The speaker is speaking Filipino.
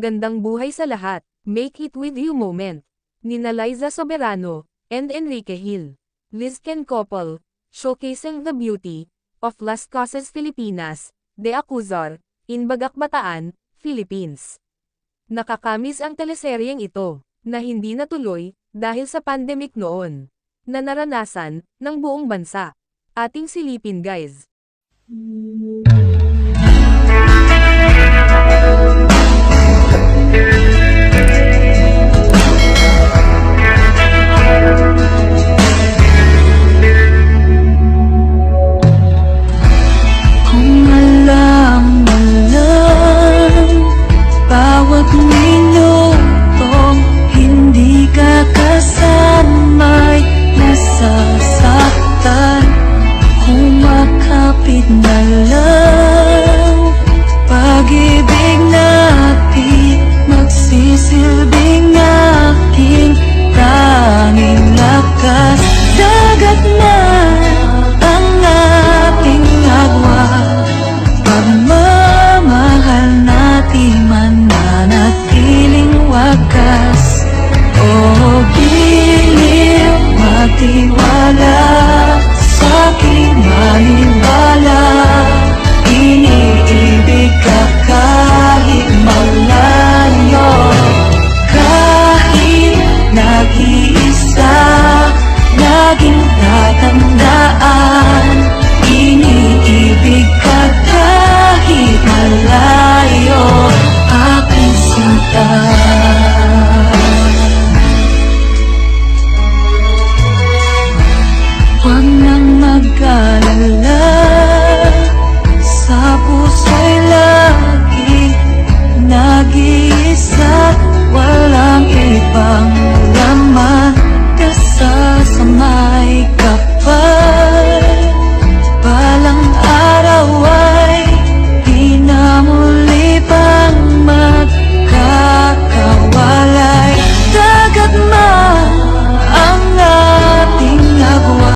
Magandang buhay sa lahat. Make it with you moment. Nina Liza Soberano and Enrique Hill. Liz Ken couple, showcasing the beauty of Las Casas Filipinas, De Acuzar, in Bagakbataan, Philippines. Nakakamis ang teleseryeng ito, na hindi natuloy, dahil sa pandemic noon, na naranasan ng buong bansa. Ating silipin guys.